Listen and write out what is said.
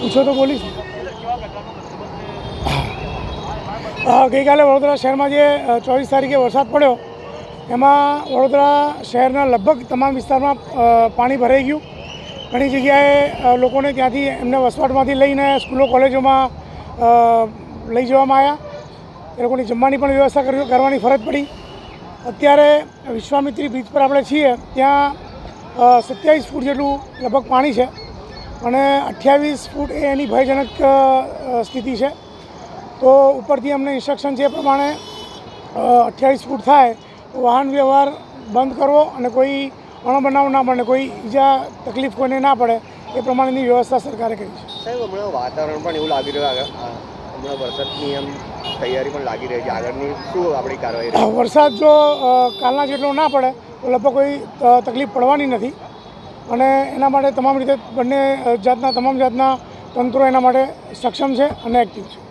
પૂછો તો બોલીશ. ગઈકાલે વડોદરા શહેરમાં જે ચોવીસ તારીખે વરસાદ પડ્યો, એમાં વડોદરા શહેરના લગભગ તમામ વિસ્તારમાં પાણી ભરાઈ ગયું. ઘણી જગ્યાએ લોકોને ત્યાંથી એમને વસવાટમાંથી લઈને સ્કૂલો, કોલેજોમાં લઈ જવામાં આવ્યા. એ લોકોની જમવાની પણ વ્યવસ્થા કરવી- કરવાની ફરજ પડી. અત્યારે વિશ્વામિત્રી બીચ પર આપણે છીએ, ત્યાં સત્યાવીસ ફૂટ જેટલું લગભગ પાણી છે. અને અઠ્યાવીસ ફૂટ એ એની ભયજનક સ્થિતિ છે. તો ઉપરથી અમને ઇન્સ્ટ્રક્શન છે એ પ્રમાણે અઠ્યાવીસ ફૂટ થાય તો વાહન વ્યવહાર બંધ કરવો અને કોઈ અણબનાવ ના બને કોઈ ઈજા તકલીફ કોઈને ના પડે એ પ્રમાણેની વ્યવસ્થા સરકારે કરી છે. સાહેબ હમણાં વાતાવરણ પણ એવું લાગી રહ્યું હમણાં વરસાદની એમ તૈયારી પણ લાગી રહી છે. આગળની શું આપણી કાર્યવાહી વરસાદ જો કાલના જેટલો ના પડે તો લગભગ કોઈ તકલીફ પડવાની નથી. અને એના માટે તમામ રીતે બંને જાતના, તમામ જાતના તંત્રો એના માટે સક્ષમ છે અને એક્ટિવ છે.